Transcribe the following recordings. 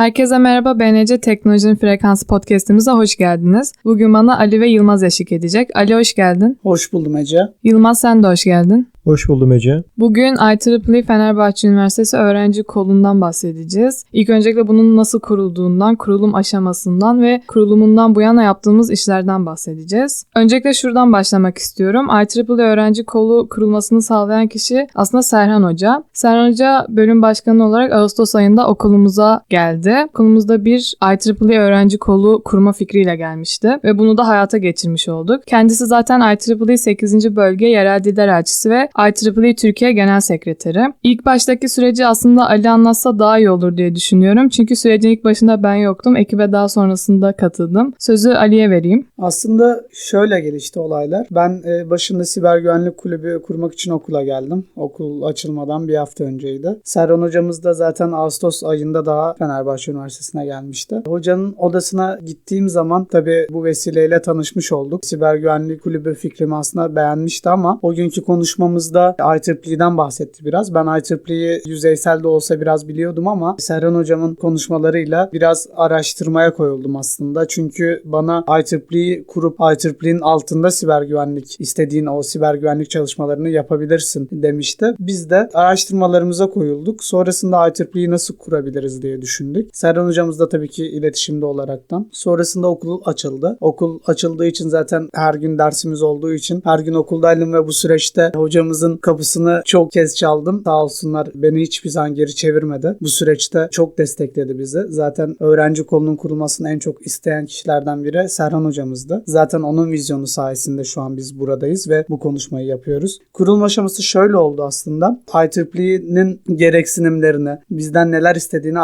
Herkese merhaba BNC Teknolojinin Frekansı podcastimize hoş geldiniz. Bugün bana Ali ve Yılmaz eşlik edecek. Ali hoş geldin. Hoş buldum Ece. Yılmaz sen de hoş geldin. Hoş buldum Ece. Bugün IEEE Fenerbahçe Üniversitesi öğrenci kolundan bahsedeceğiz. İlk öncelikle bunun nasıl kurulduğundan, kurulum aşamasından ve kurulumundan bu yana yaptığımız işlerden bahsedeceğiz. Öncelikle şuradan başlamak istiyorum. IEEE öğrenci kolu kurulmasını sağlayan kişi aslında Serhan Hoca. Serhan Hoca bölüm başkanı olarak Ağustos ayında okulumuza geldi. Okulumuzda bir IEEE öğrenci kolu kurma fikriyle gelmişti ve bunu da hayata geçirmiş olduk. Kendisi zaten IEEE 8. Bölge Yerel Diller Elçisi ve IEEE Türkiye Genel Sekreteri. İlk baştaki süreci aslında Ali anlatsa daha iyi olur diye düşünüyorum. Çünkü sürecin ilk başında ben yoktum. Ekibe daha sonrasında katıldım. Sözü Ali'ye vereyim. Aslında şöyle gelişti olaylar. Ben e, başında siber güvenlik kulübü kurmak için okula geldim. Okul açılmadan bir hafta önceydi. Serhan hocamız da zaten Ağustos ayında daha Fenerbahçe Üniversitesi'ne gelmişti. Hocanın odasına gittiğim zaman tabii bu vesileyle tanışmış olduk. Siber güvenlik kulübü fikrimi aslında beğenmişti ama o günkü konuşmamızda IEEE'den bahsetti biraz. Ben IEEE'yi yüzeysel de olsa biraz biliyordum ama Serhan hocamın konuşmalarıyla biraz araştırmaya koyuldum aslında. Çünkü bana IEEE'yi kurup IEEE'nin altında siber güvenlik istediğin o siber güvenlik çalışmalarını yapabilirsin demişti. Biz de araştırmalarımıza koyulduk. Sonrasında IEEE'yi nasıl kurabiliriz diye düşündük. Serhan hocamız da tabii ki iletişimde olaraktan. Sonrasında okul açıldı. Okul açıldığı için zaten her gün dersimiz olduğu için her gün okuldaydım ve bu süreçte hocamızın kapısını çok kez çaldım. Sağ olsunlar beni hiçbir zaman geri çevirmedi. Bu süreçte çok destekledi bizi. Zaten öğrenci kolunun kurulmasını en çok isteyen kişilerden biri Serhan hocamızdı. Zaten onun vizyonu sayesinde şu an biz buradayız ve bu konuşmayı yapıyoruz. Kurulma aşaması şöyle oldu aslında. IEEE'nin gereksinimlerini, bizden neler istediğini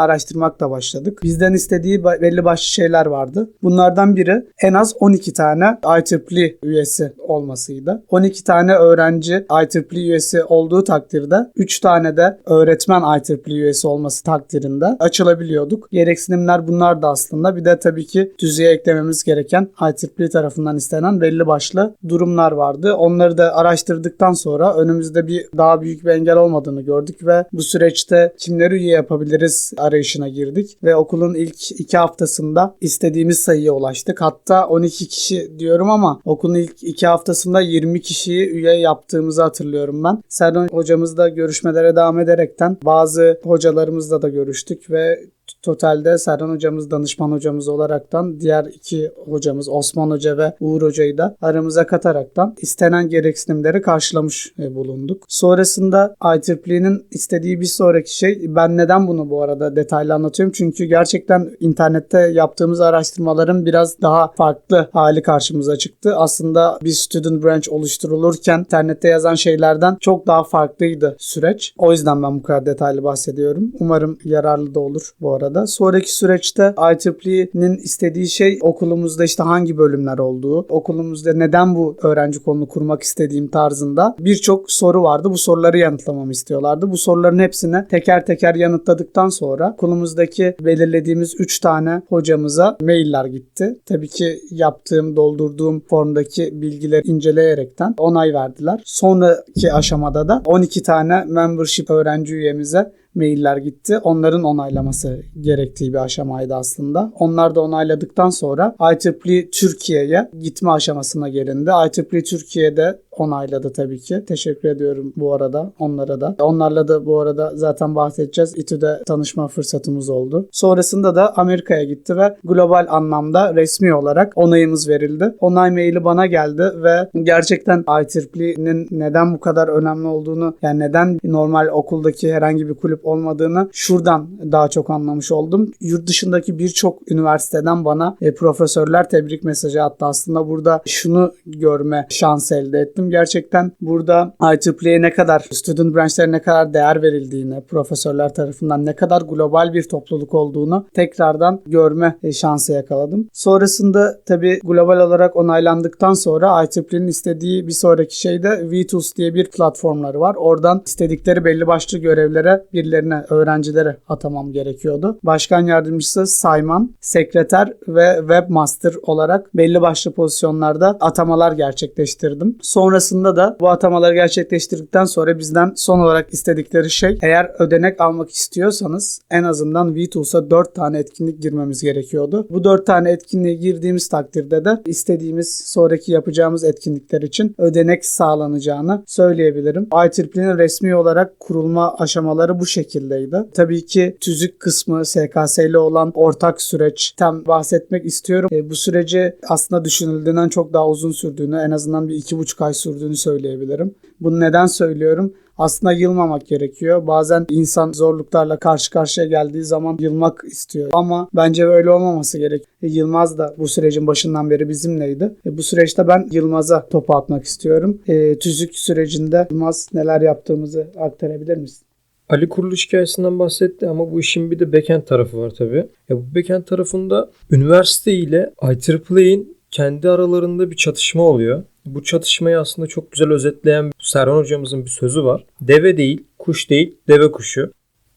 araştırmakla başladık. Bizden istediği belli başlı şeyler vardı. Bunlardan biri en az 12 tane IEEE üyesi olmasıydı. 12 tane öğrenci IEEE üyesi olduğu takdirde 3 tane de öğretmen IEEE üyesi olması takdirinde açılabiliyorduk. Gereksinimler bunlar da aslında. Bir de tabii ki düzeye eklememiz gereken IEEE tarafından istenen belli başlı durumlar vardı. Onları da araştırdıktan sonra önümüzde bir daha büyük bir engel olmadığını gördük ve bu süreçte kimleri üye yapabiliriz arayışına girdik ve okulun ilk iki haftasında istediğimiz sayıya ulaştık. Hatta 12 kişi diyorum ama okulun ilk iki haftasında 20 kişiyi üye yaptığımızı hatırlıyorum ben. Serhan hocamızla görüşmelere devam ederekten bazı hocalarımızla da görüştük ve totalde Serhan hocamız danışman hocamız olaraktan diğer iki hocamız Osman Hoca ve Uğur Hoca'yı da aramıza kataraktan istenen gereksinimleri karşılamış e, bulunduk. Sonrasında IEEE'nin istediği bir sonraki şey ben neden bunu bu arada detaylı anlatıyorum çünkü gerçekten internette yaptığımız araştırmaların biraz daha farklı hali karşımıza çıktı. Aslında bir student branch oluşturulurken internette yazan şeylerden çok daha farklıydı süreç. O yüzden ben bu kadar detaylı bahsediyorum. Umarım yararlı da olur bu arada. Sonraki süreçte IEEE'nin istediği şey okulumuzda işte hangi bölümler olduğu, okulumuzda neden bu öğrenci kolunu kurmak istediğim tarzında birçok soru vardı. Bu soruları yanıtlamamı istiyorlardı. Bu soruların hepsini teker teker yanıtladıktan sonra okulumuzdaki belirlediğimiz 3 tane hocamıza mailler gitti. Tabii ki yaptığım, doldurduğum formdaki bilgileri inceleyerekten onay verdiler. Sonraki aşamada da 12 tane membership öğrenci üyemize mailler gitti. Onların onaylaması gerektiği bir aşamaydı aslında. Onlar da onayladıktan sonra IEEE Türkiye'ye gitme aşamasına gelindi. IEEE Türkiye'de onayladı tabii ki. Teşekkür ediyorum bu arada onlara da. Onlarla da bu arada zaten bahsedeceğiz. İTÜ'de tanışma fırsatımız oldu. Sonrasında da Amerika'ya gitti ve global anlamda resmi olarak onayımız verildi. Onay maili bana geldi ve gerçekten IEEE'nin neden bu kadar önemli olduğunu yani neden normal okuldaki herhangi bir kulüp olmadığını şuradan daha çok anlamış oldum. Yurt dışındaki birçok üniversiteden bana e, profesörler tebrik mesajı attı. Aslında burada şunu görme şansı elde ettim. Gerçekten burada IEEE'ye ne kadar, student branch'lere ne kadar değer verildiğini, profesörler tarafından ne kadar global bir topluluk olduğunu tekrardan görme e, şansı yakaladım. Sonrasında tabii global olarak onaylandıktan sonra IEEE'nin istediği bir sonraki şey de VTools diye bir platformları var. Oradan istedikleri belli başlı görevlere birilerine, öğrencilere atamam gerekiyordu. Başkan yardımcısı Sayman, sekreter ve webmaster olarak belli başlı pozisyonlarda atamalar gerçekleştirdim. Sonra Sonrasında da bu atamaları gerçekleştirdikten sonra bizden son olarak istedikleri şey eğer ödenek almak istiyorsanız en azından VTools'a 4 tane etkinlik girmemiz gerekiyordu. Bu 4 tane etkinliğe girdiğimiz takdirde de istediğimiz sonraki yapacağımız etkinlikler için ödenek sağlanacağını söyleyebilirim. IEEE'nin resmi olarak kurulma aşamaları bu şekildeydi. Tabii ki tüzük kısmı SKS ile olan ortak süreçten bahsetmek istiyorum. E, bu süreci aslında düşünüldüğünden çok daha uzun sürdüğünü, en azından bir iki buçuk ay sürdüğünü söyleyebilirim. Bunu neden söylüyorum? Aslında yılmamak gerekiyor. Bazen insan zorluklarla karşı karşıya geldiği zaman yılmak istiyor. Ama bence öyle olmaması gerek. E, Yılmaz da bu sürecin başından beri bizimleydi. E, bu süreçte ben Yılmaz'a topu atmak istiyorum. E, tüzük sürecinde Yılmaz neler yaptığımızı aktarabilir misin? Ali kuruluş hikayesinden bahsetti ama bu işin bir de backend tarafı var tabii. Ya bu backend tarafında üniversite ile IEEE'in kendi aralarında bir çatışma oluyor. Bu çatışmayı aslında çok güzel özetleyen Serhan hocamızın bir sözü var. Deve değil, kuş değil, deve kuşu.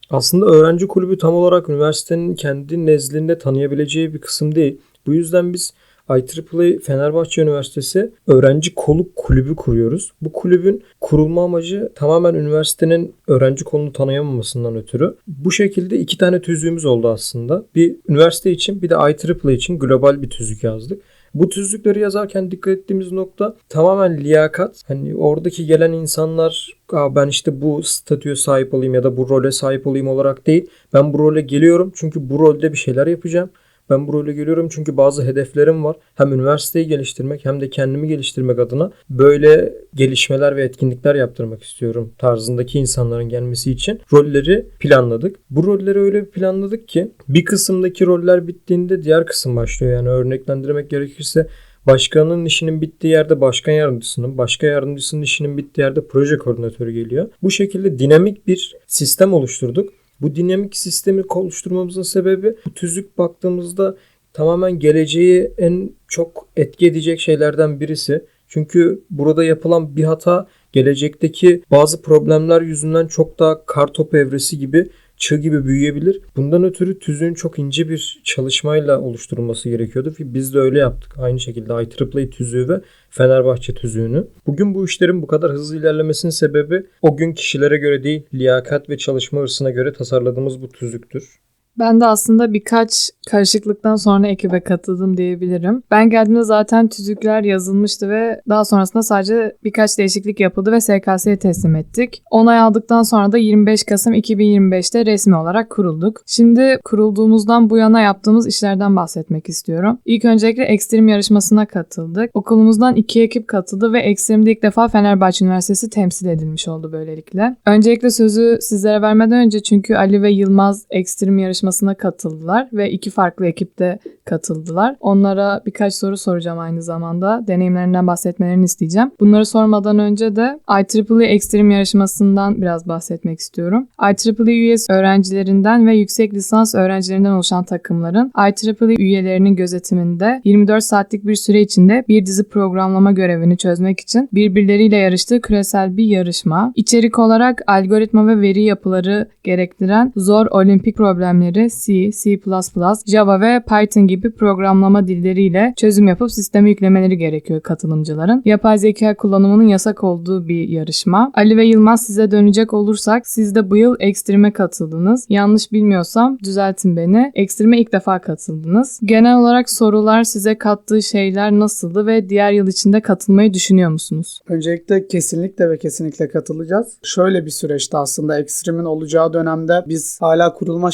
Aslında öğrenci kulübü tam olarak üniversitenin kendi nezdinde tanıyabileceği bir kısım değil. Bu yüzden biz IEEE Fenerbahçe Üniversitesi öğrenci kolu kulübü kuruyoruz. Bu kulübün kurulma amacı tamamen üniversitenin öğrenci kolunu tanıyamamasından ötürü. Bu şekilde iki tane tüzüğümüz oldu aslında. Bir üniversite için bir de IEEE için global bir tüzük yazdık. Bu tüzükleri yazarken dikkat ettiğimiz nokta tamamen liyakat. Hani oradaki gelen insanlar ben işte bu statüye sahip olayım ya da bu role sahip olayım olarak değil. Ben bu role geliyorum çünkü bu rolde bir şeyler yapacağım. Ben bu role geliyorum çünkü bazı hedeflerim var. Hem üniversiteyi geliştirmek hem de kendimi geliştirmek adına böyle gelişmeler ve etkinlikler yaptırmak istiyorum tarzındaki insanların gelmesi için rolleri planladık. Bu rolleri öyle bir planladık ki bir kısımdaki roller bittiğinde diğer kısım başlıyor. Yani örneklendirmek gerekirse Başkanın işinin bittiği yerde başkan yardımcısının, başka yardımcısının işinin bittiği yerde proje koordinatörü geliyor. Bu şekilde dinamik bir sistem oluşturduk. Bu dinamik sistemi oluşturmamızın sebebi bu tüzük baktığımızda tamamen geleceği en çok etki edecek şeylerden birisi. Çünkü burada yapılan bir hata gelecekteki bazı problemler yüzünden çok daha kartop evresi gibi çığ gibi büyüyebilir. Bundan ötürü tüzüğün çok ince bir çalışmayla oluşturulması gerekiyordu biz de öyle yaptık. Aynı şekilde IEEE tüzüğü ve Fenerbahçe tüzüğünü. Bugün bu işlerin bu kadar hızlı ilerlemesinin sebebi o gün kişilere göre değil, liyakat ve çalışma hırsına göre tasarladığımız bu tüzüktür. Ben de aslında birkaç karışıklıktan sonra ekibe katıldım diyebilirim. Ben geldiğimde zaten tüzükler yazılmıştı ve daha sonrasında sadece birkaç değişiklik yapıldı ve SKS'ye teslim ettik. Onay aldıktan sonra da 25 Kasım 2025'te resmi olarak kurulduk. Şimdi kurulduğumuzdan bu yana yaptığımız işlerden bahsetmek istiyorum. İlk öncelikle ekstrem yarışmasına katıldık. Okulumuzdan iki ekip katıldı ve ekstremde ilk defa Fenerbahçe Üniversitesi temsil edilmiş oldu böylelikle. Öncelikle sözü sizlere vermeden önce çünkü Ali ve Yılmaz ekstrem yarışmasına katıldılar ve iki farklı ekipte katıldılar. Onlara birkaç soru soracağım aynı zamanda. Deneyimlerinden bahsetmelerini isteyeceğim. Bunları sormadan önce de IEEE Extreme yarışmasından biraz bahsetmek istiyorum. IEEE üyesi öğrencilerinden ve yüksek lisans öğrencilerinden oluşan takımların IEEE üyelerinin gözetiminde 24 saatlik bir süre içinde bir dizi programlama görevini çözmek için birbirleriyle yarıştığı küresel bir yarışma. İçerik olarak algoritma ve veri yapıları gerektiren zor olimpik problemleri C, C++, Java ve Python gibi programlama dilleriyle çözüm yapıp sisteme yüklemeleri gerekiyor katılımcıların. Yapay zeka kullanımının yasak olduğu bir yarışma. Ali ve Yılmaz size dönecek olursak siz de bu yıl Extreme'e katıldınız. Yanlış bilmiyorsam düzeltin beni. Extreme'e ilk defa katıldınız. Genel olarak sorular size kattığı şeyler nasıldı ve diğer yıl içinde katılmayı düşünüyor musunuz? Öncelikle kesinlikle ve kesinlikle katılacağız. Şöyle bir süreçte aslında Extreme'in olacağı dönemde biz hala kurulma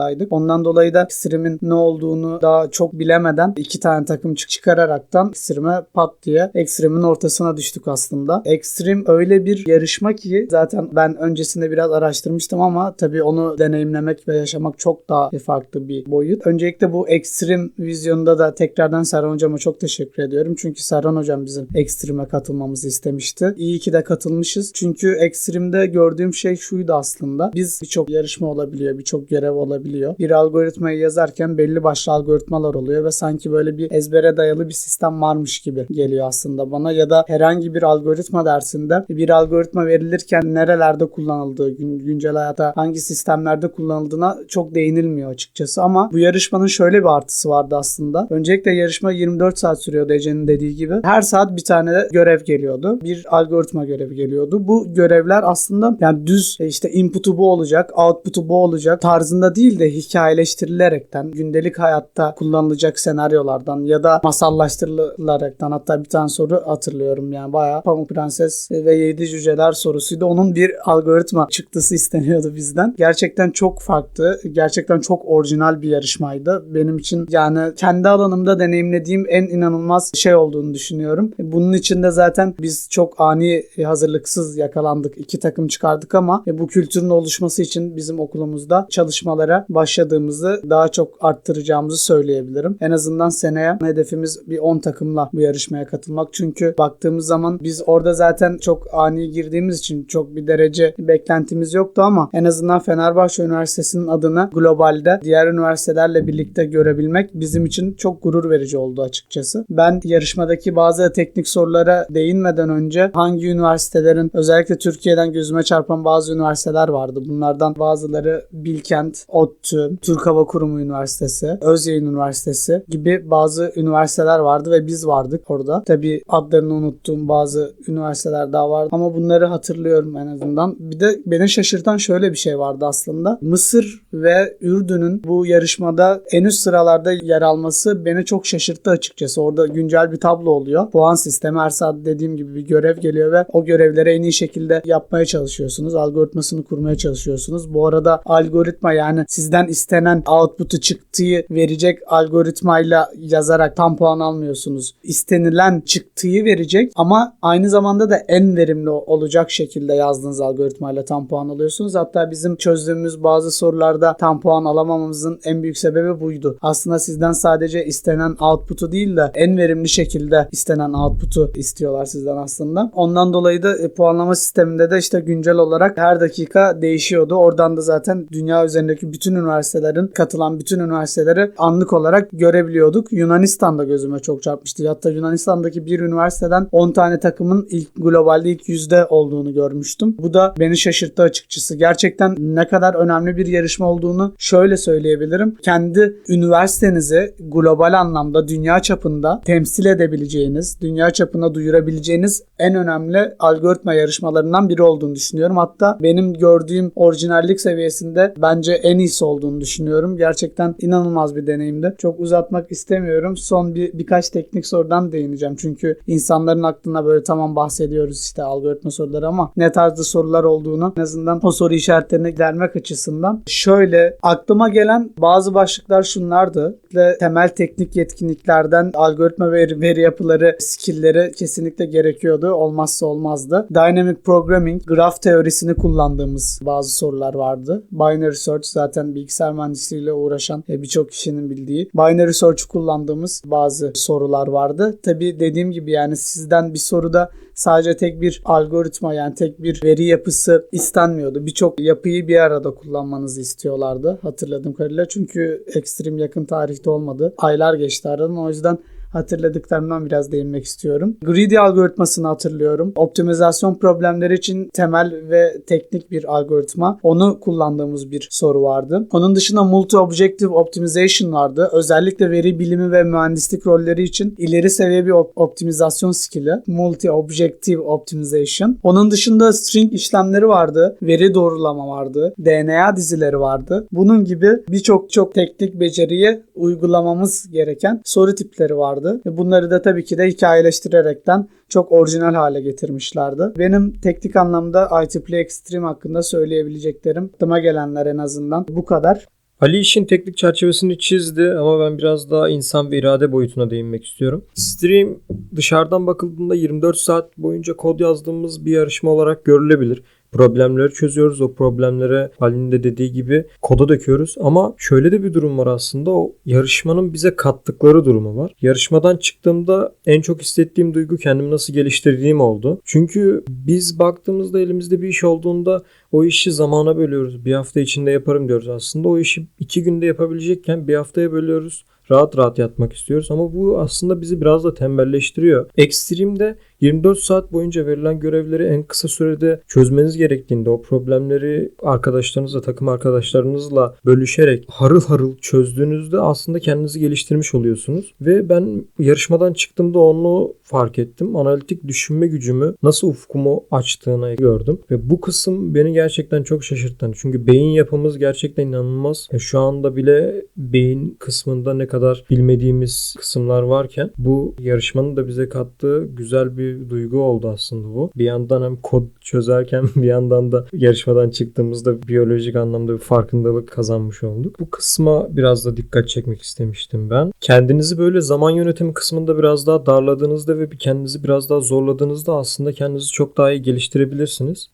aşamasındaydık. Ondan dolayı da Extreme'in ne olduğunu daha çok bilemeden iki tane takım çık- çıkararaktan Extreme'e pat diye Extreme'in ortasına düştük aslında. Extreme öyle bir yarışma ki zaten ben öncesinde biraz araştırmıştım ama tabii onu deneyimlemek ve yaşamak çok daha farklı bir boyut. Öncelikle bu Extreme vizyonda da tekrardan Serhan Hocam'a çok teşekkür ediyorum. Çünkü Serhan Hocam bizim Extreme'e katılmamızı istemişti. İyi ki de katılmışız. Çünkü Extreme'de gördüğüm şey şuydu aslında. Biz birçok yarışma olabiliyor, birçok görev olabiliyor olabiliyor. Bir algoritmayı yazarken belli başlı algoritmalar oluyor ve sanki böyle bir ezbere dayalı bir sistem varmış gibi geliyor aslında bana ya da herhangi bir algoritma dersinde bir algoritma verilirken nerelerde kullanıldığı, gün- güncel hayata hangi sistemlerde kullanıldığına çok değinilmiyor açıkçası ama bu yarışmanın şöyle bir artısı vardı aslında. Öncelikle yarışma 24 saat sürüyordu Ece'nin dediği gibi. Her saat bir tane görev geliyordu. Bir algoritma görevi geliyordu. Bu görevler aslında yani düz işte input'u bu olacak, output'u bu olacak tarzında değil de hikayeleştirilerekten, gündelik hayatta kullanılacak senaryolardan ya da masallaştırılaraktan hatta bir tane soru hatırlıyorum yani bayağı Pamuk Prenses ve Yedi Cüceler sorusuydu. Onun bir algoritma çıktısı isteniyordu bizden. Gerçekten çok farklı, gerçekten çok orijinal bir yarışmaydı. Benim için yani kendi alanımda deneyimlediğim en inanılmaz şey olduğunu düşünüyorum. Bunun içinde zaten biz çok ani hazırlıksız yakalandık. İki takım çıkardık ama bu kültürün oluşması için bizim okulumuzda çalışmalara başladığımızı daha çok arttıracağımızı söyleyebilirim. En azından seneye hedefimiz bir 10 takımla bu yarışmaya katılmak. Çünkü baktığımız zaman biz orada zaten çok ani girdiğimiz için çok bir derece beklentimiz yoktu ama en azından Fenerbahçe Üniversitesi'nin adını globalde diğer üniversitelerle birlikte görebilmek bizim için çok gurur verici oldu açıkçası. Ben yarışmadaki bazı teknik sorulara değinmeden önce hangi üniversitelerin özellikle Türkiye'den gözüme çarpan bazı üniversiteler vardı. Bunlardan bazıları Bilkent, ODTÜ, Türk Hava Kurumu Üniversitesi, Özyeğin Üniversitesi gibi bazı üniversiteler vardı ve biz vardık orada. Tabii adlarını unuttuğum bazı üniversiteler daha vardı ama bunları hatırlıyorum en azından. Bir de beni şaşırtan şöyle bir şey vardı aslında. Mısır ve Ürdün'ün bu yarışmada en üst sıralarda yer alması beni çok şaşırttı açıkçası. Orada güncel bir tablo oluyor. Puan sistemi her saat dediğim gibi bir görev geliyor ve o görevleri en iyi şekilde yapmaya çalışıyorsunuz. Algoritmasını kurmaya çalışıyorsunuz. Bu arada algoritma yani sizden istenen output'u çıktığı verecek algoritmayla yazarak tam puan almıyorsunuz. İstenilen çıktığı verecek ama aynı zamanda da en verimli olacak şekilde yazdığınız algoritmayla tam puan alıyorsunuz. Hatta bizim çözdüğümüz bazı sorularda tam puan alamamamızın en büyük sebebi buydu. Aslında sizden sadece istenen output'u değil de en verimli şekilde istenen output'u istiyorlar sizden aslında. Ondan dolayı da e, puanlama sisteminde de işte güncel olarak her dakika değişiyordu. Oradan da zaten dünya üzerindeki bütün üniversitelerin katılan bütün üniversiteleri anlık olarak görebiliyorduk. Yunanistan'da gözüme çok çarpmıştı. Hatta Yunanistan'daki bir üniversiteden 10 tane takımın ilk globalde ilk yüzde olduğunu görmüştüm. Bu da beni şaşırttı açıkçası. Gerçekten ne kadar önemli bir yarışma olduğunu şöyle söyleyebilirim. Kendi üniversitenizi global anlamda dünya çapında temsil edebileceğiniz, dünya çapına duyurabileceğiniz en önemli algoritma yarışmalarından biri olduğunu düşünüyorum. Hatta benim gördüğüm orijinallik seviyesinde bence en iyisi olduğunu düşünüyorum. Gerçekten inanılmaz bir deneyimdi. Çok uzatmak istemiyorum. Son bir birkaç teknik sorudan değineceğim. Çünkü insanların aklına böyle tamam bahsediyoruz işte algoritma soruları ama ne tarzda sorular olduğunu en azından o soru işaretlerini gidermek açısından şöyle aklıma gelen bazı başlıklar şunlardı. Ve temel teknik yetkinliklerden algoritma veri, veri yapıları skillleri kesinlikle gerekiyordu. Olmazsa olmazdı. Dynamic programming, graf teorisini kullandığımız bazı sorular vardı. Binary search zaten bilgisayar mühendisliğiyle uğraşan e, birçok kişinin bildiği. Binary search kullandığımız bazı sorular vardı. Tabi dediğim gibi yani sizden bir soruda sadece tek bir algoritma yani tek bir veri yapısı istenmiyordu. Birçok yapıyı bir arada kullanmanızı istiyorlardı hatırladığım kadarıyla. Çünkü ekstrem yakın tarihte olmadı. Aylar geçti aradan o yüzden hatırladıklarımdan biraz değinmek istiyorum. Greedy algoritmasını hatırlıyorum. Optimizasyon problemleri için temel ve teknik bir algoritma. Onu kullandığımız bir soru vardı. Onun dışında multi-objective optimization vardı. Özellikle veri bilimi ve mühendislik rolleri için ileri seviye bir op- optimizasyon skill'i. Multi-objective optimization. Onun dışında string işlemleri vardı. Veri doğrulama vardı. DNA dizileri vardı. Bunun gibi birçok çok teknik beceriyi uygulamamız gereken soru tipleri vardı. Ve Bunları da tabii ki de hikayeleştirerekten çok orijinal hale getirmişlerdi. Benim teknik anlamda IEEE Extreme hakkında söyleyebileceklerim aklıma gelenler en azından bu kadar. Ali işin teknik çerçevesini çizdi ama ben biraz daha insan ve irade boyutuna değinmek istiyorum. Stream dışarıdan bakıldığında 24 saat boyunca kod yazdığımız bir yarışma olarak görülebilir. Problemleri çözüyoruz. O problemlere Ali'nin de dediği gibi koda döküyoruz. Ama şöyle de bir durum var aslında. O yarışmanın bize kattıkları durumu var. Yarışmadan çıktığımda en çok hissettiğim duygu kendimi nasıl geliştirdiğim oldu. Çünkü biz baktığımızda elimizde bir iş olduğunda o işi zamana bölüyoruz. Bir hafta içinde yaparım diyoruz aslında. O işi iki günde yapabilecekken bir haftaya bölüyoruz rahat rahat yatmak istiyoruz ama bu aslında bizi biraz da tembelleştiriyor. Ekstrem'de 24 saat boyunca verilen görevleri en kısa sürede çözmeniz gerektiğinde o problemleri arkadaşlarınızla, takım arkadaşlarınızla bölüşerek harıl harıl çözdüğünüzde aslında kendinizi geliştirmiş oluyorsunuz. Ve ben yarışmadan çıktığımda onu fark ettim. Analitik düşünme gücümü nasıl ufkumu açtığını gördüm. Ve bu kısım beni gerçekten çok şaşırttı. Çünkü beyin yapımız gerçekten inanılmaz. E şu anda bile beyin kısmında ne kadar bilmediğimiz kısımlar varken bu yarışmanın da bize kattığı güzel bir duygu oldu aslında bu. Bir yandan hem kod çözerken bir yandan da yarışmadan çıktığımızda biyolojik anlamda bir farkındalık kazanmış olduk. Bu kısma biraz da dikkat çekmek istemiştim ben. Kendinizi böyle zaman yönetimi kısmında biraz daha darladığınızda ve kendinizi biraz daha zorladığınızda aslında kendinizi çok daha iyi geliştirebilirsiniz.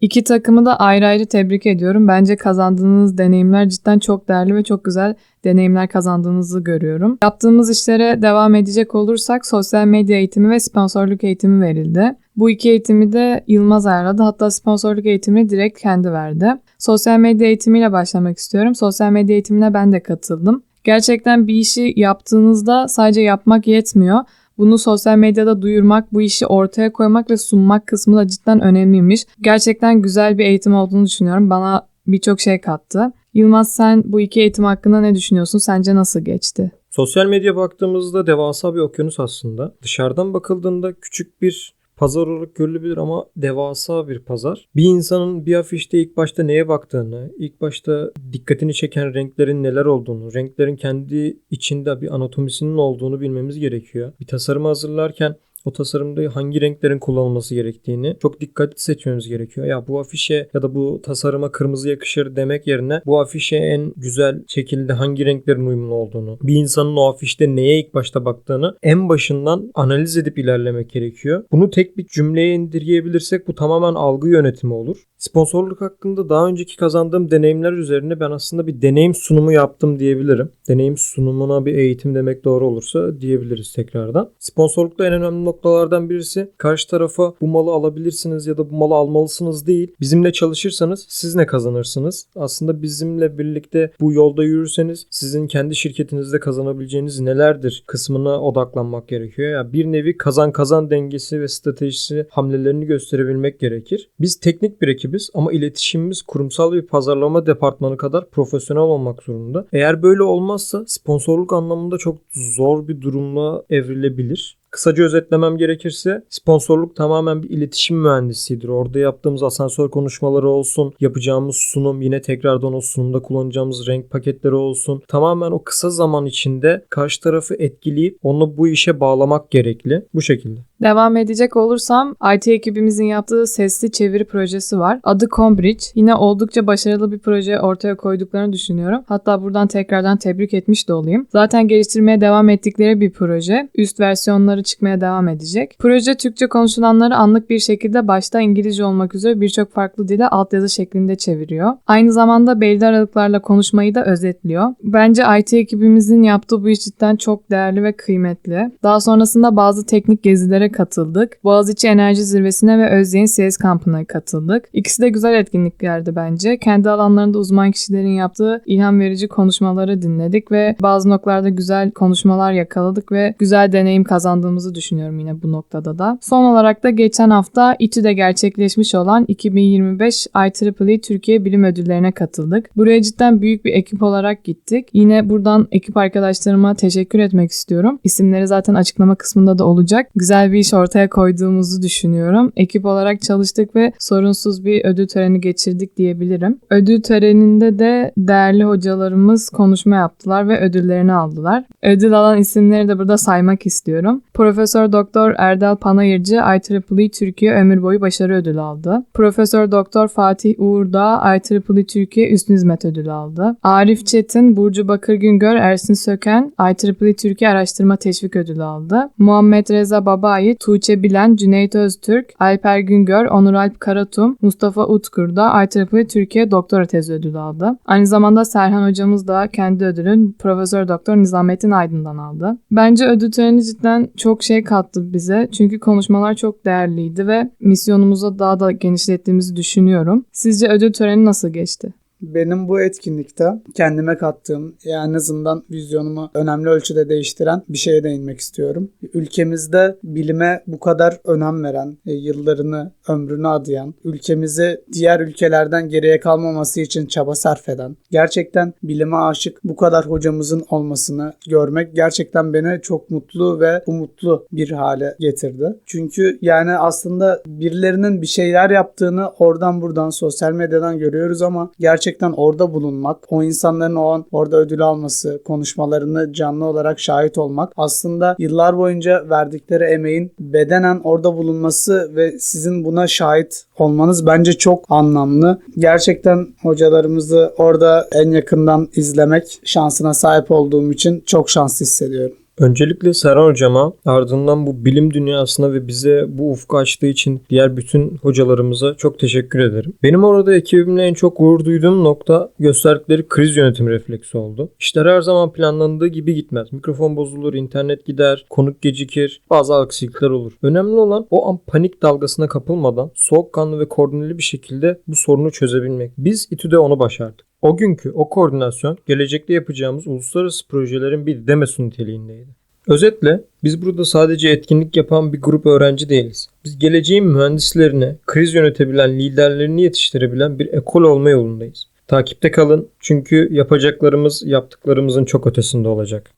İki takımı da ayrı ayrı tebrik ediyorum. Bence kazandığınız deneyimler cidden çok değerli ve çok güzel deneyimler kazandığınızı görüyorum. Yaptığımız işlere devam edecek olursak sosyal medya eğitimi ve sponsorluk eğitimi verildi. Bu iki eğitimi de Yılmaz ayarladı. Hatta sponsorluk eğitimini direkt kendi verdi. Sosyal medya eğitimiyle başlamak istiyorum. Sosyal medya eğitimine ben de katıldım. Gerçekten bir işi yaptığınızda sadece yapmak yetmiyor. Bunu sosyal medyada duyurmak, bu işi ortaya koymak ve sunmak kısmı da cidden önemliymiş. Gerçekten güzel bir eğitim olduğunu düşünüyorum. Bana birçok şey kattı. Yılmaz sen bu iki eğitim hakkında ne düşünüyorsun? Sence nasıl geçti? Sosyal medya baktığımızda devasa bir okyanus aslında. Dışarıdan bakıldığında küçük bir pazar olarak görülebilir ama devasa bir pazar. Bir insanın bir afişte ilk başta neye baktığını, ilk başta dikkatini çeken renklerin neler olduğunu, renklerin kendi içinde bir anatomisinin olduğunu bilmemiz gerekiyor. Bir tasarımı hazırlarken o tasarımda hangi renklerin kullanılması gerektiğini çok dikkatli seçmemiz gerekiyor. Ya bu afişe ya da bu tasarıma kırmızı yakışır demek yerine bu afişe en güzel şekilde hangi renklerin uyumlu olduğunu, bir insanın o afişte neye ilk başta baktığını en başından analiz edip ilerlemek gerekiyor. Bunu tek bir cümleye indirgeyebilirsek bu tamamen algı yönetimi olur. Sponsorluk hakkında daha önceki kazandığım deneyimler üzerine ben aslında bir deneyim sunumu yaptım diyebilirim. Deneyim sunumuna bir eğitim demek doğru olursa diyebiliriz tekrardan. Sponsorlukta en önemli noktalardan birisi karşı tarafa bu malı alabilirsiniz ya da bu malı almalısınız değil. Bizimle çalışırsanız siz ne kazanırsınız? Aslında bizimle birlikte bu yolda yürürseniz sizin kendi şirketinizde kazanabileceğiniz nelerdir kısmına odaklanmak gerekiyor. Ya bir nevi kazan kazan dengesi ve stratejisi hamlelerini gösterebilmek gerekir. Biz teknik bir ekibiz ama iletişimimiz kurumsal bir pazarlama departmanı kadar profesyonel olmak zorunda. Eğer böyle olmazsa sponsorluk anlamında çok zor bir durumla evrilebilir. Kısaca özetlemem gerekirse sponsorluk tamamen bir iletişim mühendisidir. Orada yaptığımız asansör konuşmaları olsun, yapacağımız sunum yine tekrardan o sunumda kullanacağımız renk paketleri olsun. Tamamen o kısa zaman içinde karşı tarafı etkileyip onu bu işe bağlamak gerekli. Bu şekilde. Devam edecek olursam IT ekibimizin yaptığı sesli çeviri projesi var. Adı Combridge. Yine oldukça başarılı bir proje ortaya koyduklarını düşünüyorum. Hatta buradan tekrardan tebrik etmiş de olayım. Zaten geliştirmeye devam ettikleri bir proje. Üst versiyonları çıkmaya devam edecek. Proje Türkçe konuşulanları anlık bir şekilde başta İngilizce olmak üzere birçok farklı dile altyazı şeklinde çeviriyor. Aynı zamanda belli aralıklarla konuşmayı da özetliyor. Bence IT ekibimizin yaptığı bu iş cidden çok değerli ve kıymetli. Daha sonrasında bazı teknik gezilere katıldık. Boğaziçi Enerji Zirvesi'ne ve Özyeğin CS kampına katıldık. İkisi de güzel etkinliklerdi bence. Kendi alanlarında uzman kişilerin yaptığı ilham verici konuşmaları dinledik ve bazı noktalarda güzel konuşmalar yakaladık ve güzel deneyim kazandığımızı düşünüyorum yine bu noktada da. Son olarak da geçen hafta İTÜ'de gerçekleşmiş olan 2025 IEEE Türkiye Bilim Ödülleri'ne katıldık. Buraya cidden büyük bir ekip olarak gittik. Yine buradan ekip arkadaşlarıma teşekkür etmek istiyorum. İsimleri zaten açıklama kısmında da olacak. Güzel bir iş ortaya koyduğumuzu düşünüyorum. Ekip olarak çalıştık ve sorunsuz bir ödül töreni geçirdik diyebilirim. Ödül töreninde de değerli hocalarımız konuşma yaptılar ve ödüllerini aldılar. Ödül alan isimleri de burada saymak istiyorum. Profesör Doktor Erdal Panayırcı IEEE Türkiye Ömür Boyu Başarı Ödülü aldı. Profesör Doktor Fatih Uğur Dağ IEEE Türkiye Üstün Hizmet Ödülü aldı. Arif Çetin, Burcu Bakır Güngör, Ersin Söken IEEE Türkiye Araştırma Teşvik Ödülü aldı. Muhammed Reza Babayi Cumali, Tuğçe Bilen, Cüneyt Öztürk, Alper Güngör, Onur Alp Karatum, Mustafa Utkur da IEEE Türkiye Doktora Tezi ödülü aldı. Aynı zamanda Serhan hocamız da kendi ödülün Profesör Doktor Nizamettin Aydın'dan aldı. Bence ödül töreni cidden çok şey kattı bize. Çünkü konuşmalar çok değerliydi ve misyonumuza daha da genişlettiğimizi düşünüyorum. Sizce ödül töreni nasıl geçti? Benim bu etkinlikte kendime kattığım yani en azından vizyonumu önemli ölçüde değiştiren bir şeye değinmek istiyorum. Ülkemizde bilime bu kadar önem veren, e, yıllarını, ömrünü adayan, ülkemizi diğer ülkelerden geriye kalmaması için çaba sarf eden, gerçekten bilime aşık bu kadar hocamızın olmasını görmek gerçekten beni çok mutlu ve umutlu bir hale getirdi. Çünkü yani aslında birilerinin bir şeyler yaptığını oradan buradan sosyal medyadan görüyoruz ama gerçekten orada bulunmak, o insanların o an orada ödül alması, konuşmalarını canlı olarak şahit olmak aslında yıllar boyunca verdikleri emeğin bedenen orada bulunması ve sizin buna şahit olmanız bence çok anlamlı. Gerçekten hocalarımızı orada en yakından izlemek şansına sahip olduğum için çok şanslı hissediyorum. Öncelikle Serhan hocama ardından bu bilim dünyasına ve bize bu ufku açtığı için diğer bütün hocalarımıza çok teşekkür ederim. Benim orada ekibimle en çok gurur duyduğum nokta gösterdikleri kriz yönetimi refleksi oldu. İşler her zaman planlandığı gibi gitmez. Mikrofon bozulur, internet gider, konuk gecikir, bazı aksilikler olur. Önemli olan o an panik dalgasına kapılmadan soğukkanlı ve koordineli bir şekilde bu sorunu çözebilmek. Biz İTÜ'de onu başardık. O günkü o koordinasyon gelecekte yapacağımız uluslararası projelerin bir demesi niteliğindeydi. Özetle biz burada sadece etkinlik yapan bir grup öğrenci değiliz. Biz geleceğin mühendislerine, kriz yönetebilen liderlerini yetiştirebilen bir ekol olma yolundayız. Takipte kalın çünkü yapacaklarımız yaptıklarımızın çok ötesinde olacak.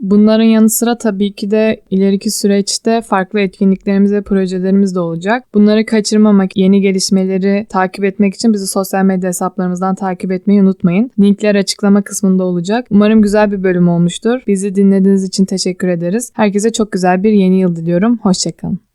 Bunların yanı sıra tabii ki de ileriki süreçte farklı etkinliklerimiz ve projelerimiz de olacak. Bunları kaçırmamak, yeni gelişmeleri takip etmek için bizi sosyal medya hesaplarımızdan takip etmeyi unutmayın. Linkler açıklama kısmında olacak. Umarım güzel bir bölüm olmuştur. Bizi dinlediğiniz için teşekkür ederiz. Herkese çok güzel bir yeni yıl diliyorum. Hoşçakalın.